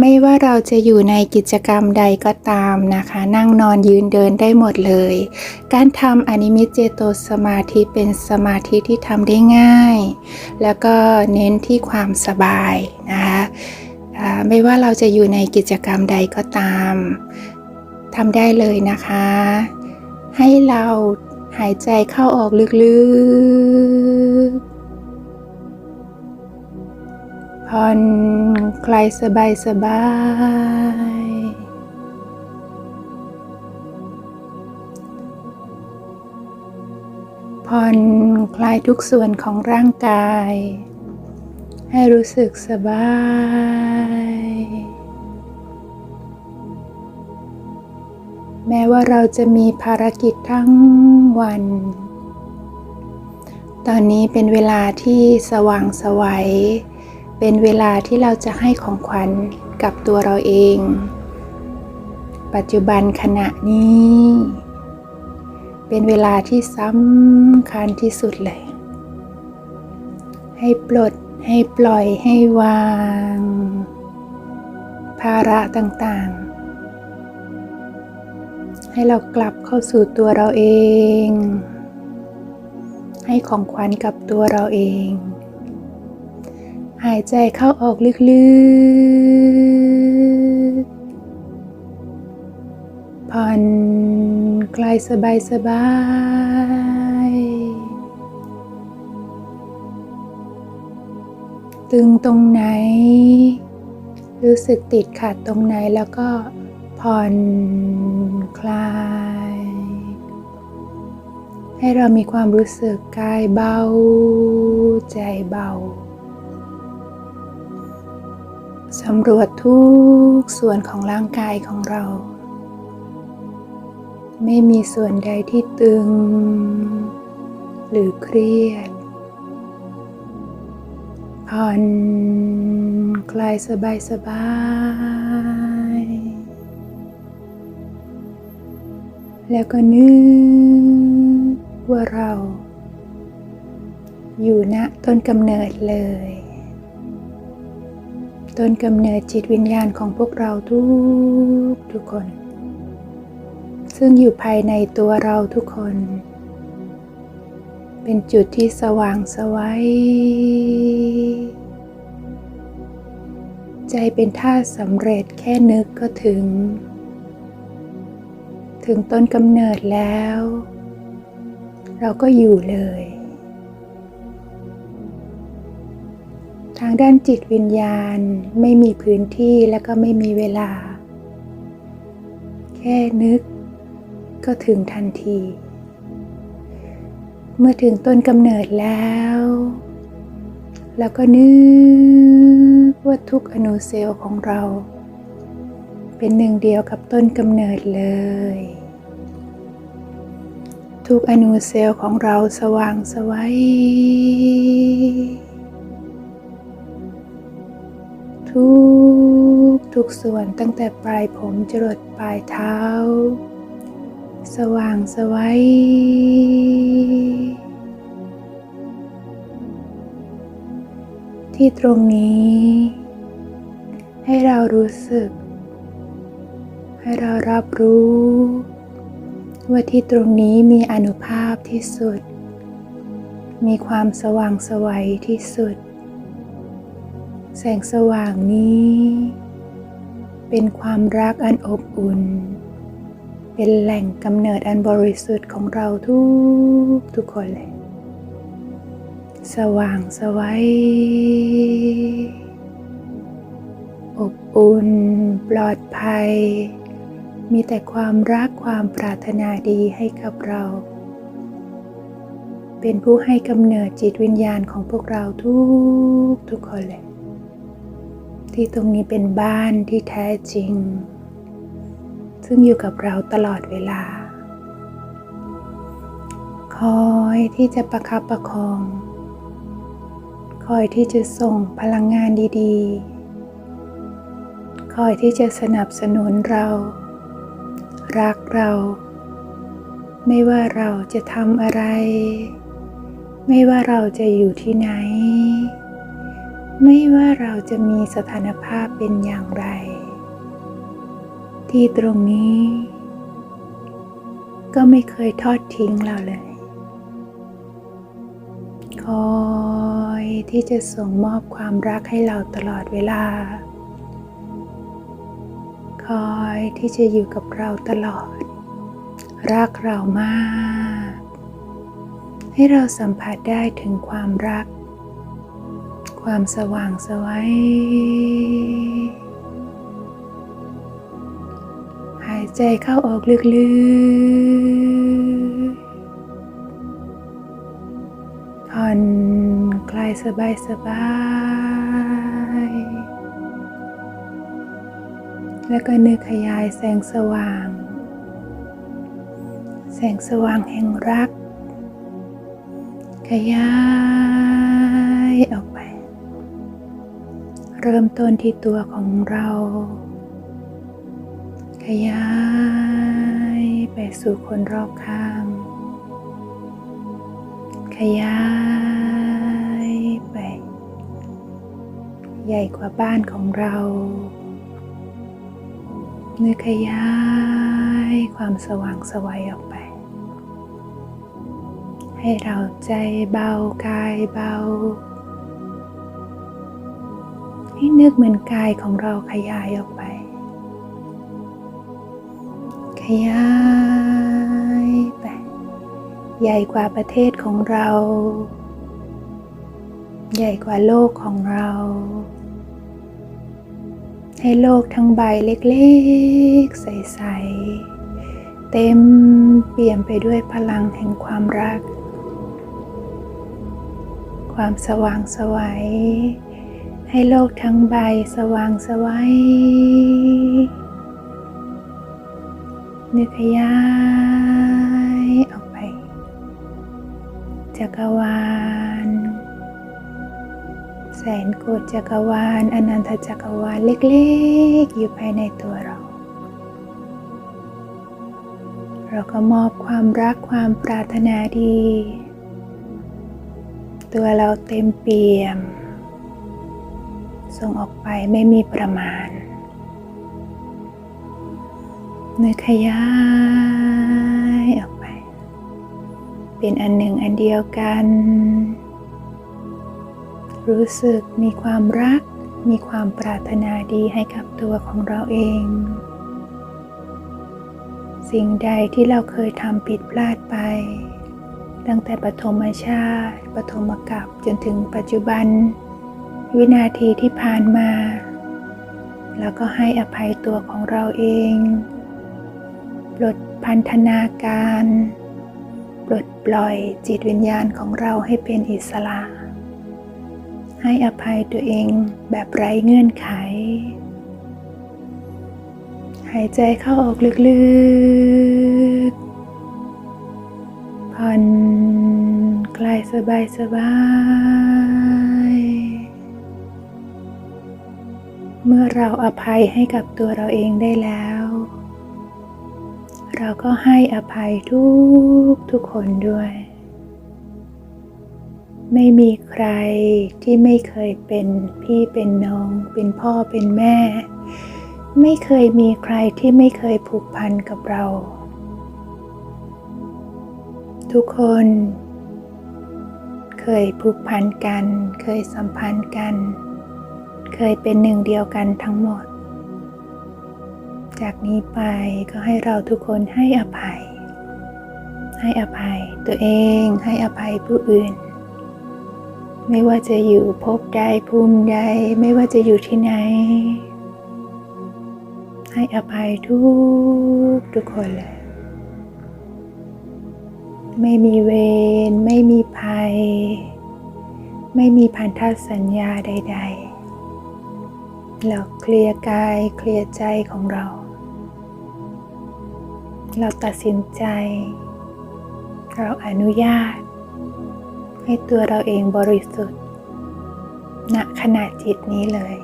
ไม่ว่าเราจะอยู่ในกิจกรรมใดก็ตามนะคะ นั่งนอนยืนเดินได้หมดเลย การทำอนิมิตเจโตสมาธิเป็นสมาธิที่ทำได้ง่าย แล้วก็เน้นที่ความสบายนะคะไม่ว่าเราจะอยู่ในกิจกรรมใดก็ตามทำได้เลยนะคะ ให้เราหายใจเข้าออกลึกๆ ผ่อนคลายสบายสบาย ผ่อนคลายทุกส่วนของร่างกาย ให้รู้สึกสบายแม้ว่าเราจะมีภารกิจทั้งวัน ตอนนี้เป็นเวลาที่สว่างสวัย เป็นเวลาที่เราจะให้ของขวัญกับตัวเราเอง ปัจจุบันขณะนี้ เป็นเวลาที่สำคัญที่สุดเลย ให้ปลดให้ปล่อยให้วาง ภาระต่างๆ ให้เรากลับเข้าสู่ตัวเราเอง ให้ของขวัญกับตัวเราเอง หายใจเข้าออกลึกๆ ผ่อนคลายสบายสบายตึงตรงไหน รู้สึกติดขัดตรงไหนแล้วก็ผ่อนคลาย ให้เรามีความรู้สึกกายเบาใจเบา สำรวจทุกส่วนของร่างกายของเรา ไม่มีส่วนใดที่ตึง หรือเครียดผ่อนคลายสบายสบายๆแล้วก็นึกว่าเรา อยู่ณต้นกำเนิดเลย ต้นกำเนิดจิตวิญญาณของพวกเราทุกทุกคน ซึ่งอยู่ภายในตัวเราทุกคน เป็นจุดที่สว่างสวัยใจเป็นท่าสำเร็จแค่นึกก็ถึง ถึงต้นกำเนิดแล้ว เราก็อยู่เลยางด้านจิตวิญญาณไม่มีพื้นที่และก็ไม่มีเวลา แค่นึกก็ถึงทันที เมื่อถึงต้นกำเนิดแล้ว แล้วก็นึกว่าทุกอนุเซลล์ของเรา เป็นหนึ่งเดียวกับต้นกำเนิดเลย ทุกอนุเซลล์ของเราสว่างสวัย ทุกทุกส่วนตั้งแต่ปลายผมจรดปลายเท้า สว่างสวัยที่ตรงนี้ ให้เรารู้สึก ให้เรารับรู้ ว่าที่ตรงนี้มีอนุภาพที่สุด มีความสว่างสวัยที่สุด แสงสว่างนี้ เป็นความรักอันอบอุ่น เป็นแหล่งกำเนิดอันบริสุทธิ์ของเราทุกทุกคนเลย สว่างสวัยอบอุ่น ปลอดภัย มีแต่ความรักความปรารถนาดีให้กับเรา เป็นผู้ให้กำเนิดจิตวิญญาณของพวกเราทุกทุกคนเลย ที่ตรงนี้เป็นบ้านที่แท้จริง ซึ่งอยู่กับเราตลอดเวลา คอยที่จะประคับประคอง คอยที่จะส่งพลังงานดีๆ คอยที่จะสนับสนุนเรา รักเรา ไม่ว่าเราจะทำอะไร ไม่ว่าเราจะอยู่ที่ไหน ไม่ว่าเราจะมีสถานภาพเป็นอย่างไร ที่ตรงนี้ ก็ไม่เคยทอดทิ้งเราเลย คอยที่จะส่งมอบความรักให้เราตลอดเวลา คอยที่จะอยู่กับเราตลอด รักเรามาก ให้เราสัมผัสได้ถึงความรัก ความสว่างสวัยหายใจเข้าออกลึกๆผ่อนคลายสบายสบายๆแล้วก็นึกขยายแสงสว่าง แสงสว่างแห่งรัก ขยายออก เริ่มต้นที่ตัวของเรา ขยายไปสู่คนรอบข้าง ขยายไป ใหญ่กว่าบ้านของเราเนื้อขยายความสว่างสวัยออกไป ให้เราใจเบากายเบา นึกเหมือนกายของเราขยายออกไป ขยายไป ใหญ่กว่าประเทศของเรา ใหญ่กว่าโลกของเรา ให้โลกทั้งใบเล็กๆ ใส ๆ เต็มเปี่ยมไปด้วยพลังแห่งความรัก ความสว่างไสวัย ให้โลกทั้งใบสว่างไสวัยนึกขยายออกไป จักรวาล แสนโกฏจักรวาล อนันตจักรวาลเล็กๆ อยู่ภายในตัวเรา เราก็มอบความรักความปรารถนาดี ตัวเราเต็มเปี่ยม ส่งออกไปไม่มีประมาณเนื้อขยายออกไป เป็นอันหนึ่งอันเดียวกัน รู้สึกมีความรัก มีความปรารถนาดีให้กับตัวของเราเอง สิ่งใดที่เราเคยทำผิดพลาดไป ตั้งแต่ปฐมชาติ ปฐมกับจนถึงปัจจุบัน วินาทีที่ผ่านมา แล้วก็ให้อภัยตัวของเราเอง ปลดพันธนาการ ปลดปล่อยจิตวิญญาณของเราให้เป็นอิสระ ให้อภัยตัวเองแบบไร้เงื่อนไข หายใจเข้าออกลึกๆผ่อนคลายสบายสบาย เมื่อเราอภัยให้กับตัวเราเองได้แล้ว เราก็ให้อภัยทุกทุกคนด้วย ไม่มีใครที่ไม่เคยเป็นพี่เป็นน้อง เป็นพ่อเป็นแม่ ไม่เคยมีใครที่ไม่เคยผูกพันกับเรา ทุกคนเคยผูกพันกัน เคยสัมพันธ์กัน เคยเป็นหนึ่งเดียวกันทั้งหมด จากนี้ไปก็ให้เราทุกคนให้อภัย ให้อภัยตัวเองให้อภัยผู้อื่น ไม่ว่าจะอยู่ภพใดภูมิใดไม่ว่าจะอยู่ที่ไหน ให้อภัยทุกทุกคนเลยไม่มีเวรไม่มีภัย ไม่มีพันธสัญญาใด ๆ เราเคลียร์กายเคลียร์ใจของเรา เราตัดสินใจ เราอนุญาต ให้ตัวเราเองบริสุทธิ์ ณขณะจิตนี้เลย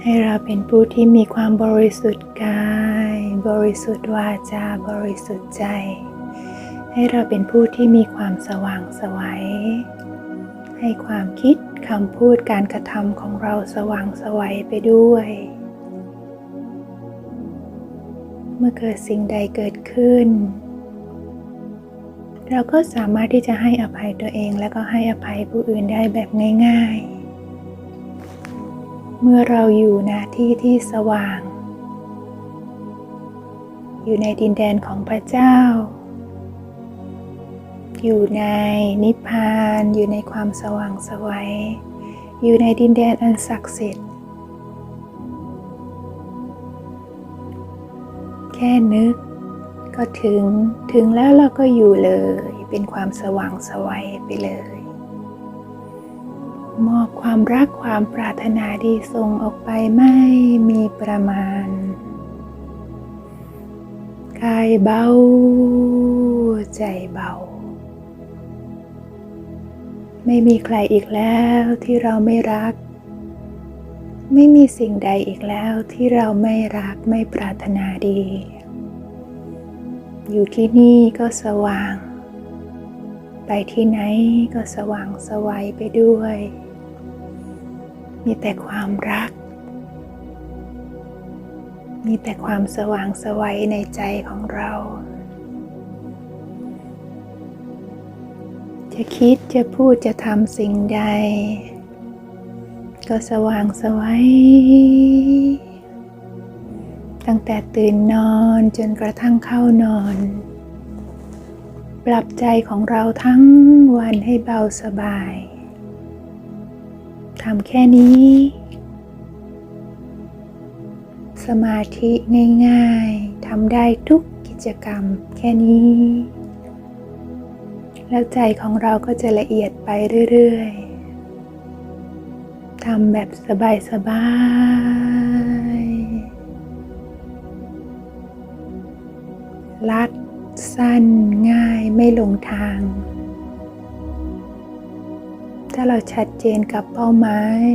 ให้เราเป็นผู้ที่มีความบริสุทธิ์กาย บริสุทธิ์วาจา บริสุทธิ์ใจ ให้เราเป็นผู้ที่มีความสว่างสวัยให้ความคิด คำพูดการกระทำของเราสว่างไสวัยไปด้วย เมื่อเกิดสิ่งใดเกิดขึ้น เราก็สามารถที่จะให้อภัยตัวเองและก็ให้อภัยผู้อื่นได้แบบง่ายๆ เมื่อเราอยู่ณที่ที่สว่าง อยู่ในดินแดนของพระเจ้า อยู่ในนิพพานอยู่ในความสว่างสวัย อยู่ในดินแดนอันศักดิ์สิทธิ์ แค่นึกก็ถึงถึงแล้วเราก็อยู่เลย เป็นความสว่างสวัยไปเลย มอบความรักความปรารถนาดีส่งออกไปไม่มีประมาณกายเบา ใจเบา ไม่มีใครอีกแล้วที่เราไม่รัก ไม่มีสิ่งใดอีกแล้วที่เราไม่รักไม่ปรารถนาดี อยู่ที่นี่ก็สว่าง ไปที่ไหนก็สว่างสวัยไปด้วย มีแต่ความรัก มีแต่ความสว่างสวัยในใจของเรา จะคิดจะพูดจะทำสิ่งใด ก็สว่างสวัยตั้งแต่ตื่นนอนจนกระทั่งเข้านอน ปรับใจของเราทั้งวันให้เบาสบายทำแค่นี้ สมาธิง่ายๆทำได้ทุกกิจกรรมแค่นี้ แล้วใจของเราก็จะละเอียดไปเรื่อยๆทำแบบสบายๆ ลัดสั้นง่ายไม่หลงทาง ถ้าเราชัดเจนกับเป้าหมาย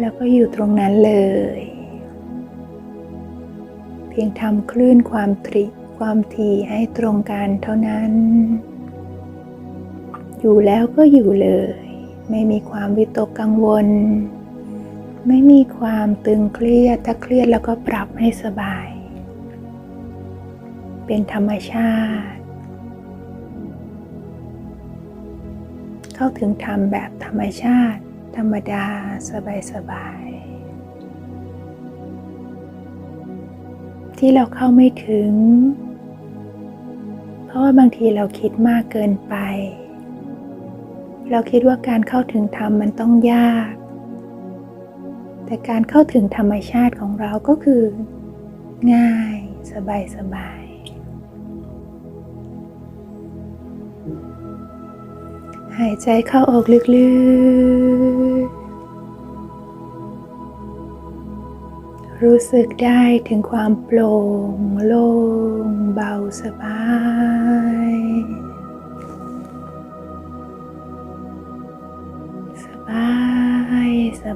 แล้วก็อยู่ตรงนั้นเลย เพียงทำคลื่นความตริ ความถี่ให้ตรงกันเท่านั้น อยู่แล้วก็อยู่เลย ไม่มีความวิตกกังวล ไม่มีความตึงเครียด ถ้าเครียดแล้วก็ปรับให้สบาย เป็นธรรมชาติ เข้าถึงธรรมแบบธรรมชาติ ธรรมดาสบายๆที่เราเข้าไม่ถึง เพราะว่าบางทีเราคิดมากเกินไป เราคิดว่าการเข้าถึงธรรมมันต้องยาก แต่การเข้าถึงธรรมชาติของเราก็คือ ง่ายสบายสบายหายใจเข้าออกลึกๆ รู้สึกได้ถึงความโปร่งโล่งเบาสบาย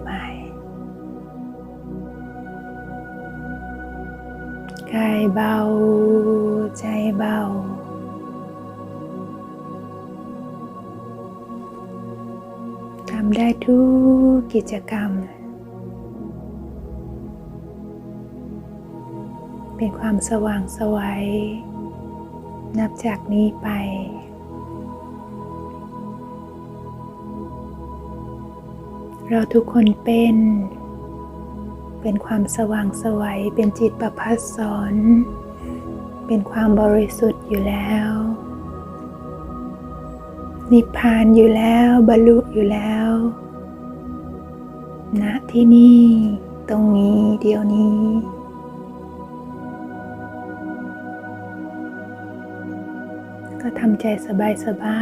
บาย กายเบา ใจเบา ทำได้ทุกกิจกรรม เป็นความสว่างสวัยนับจากนี้ไป เราทุกคนเป็น เป็นความสว่างสวัยเป็นจิตประพัสสอนเป็นความบริสุทธิ์อยู่แล้ว นิพพานอยู่แล้วบรรลุอยู่แล้วณที่นี่ ตรงนี้เดี๋ยวนี้ก็ทำใจสบายสบา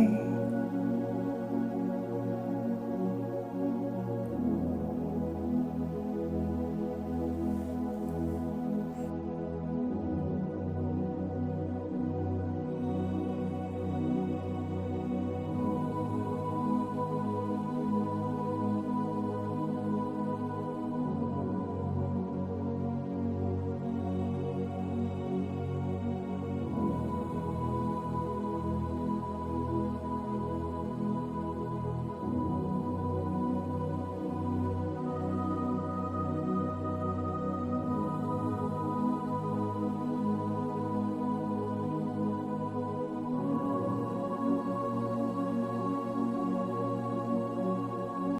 ย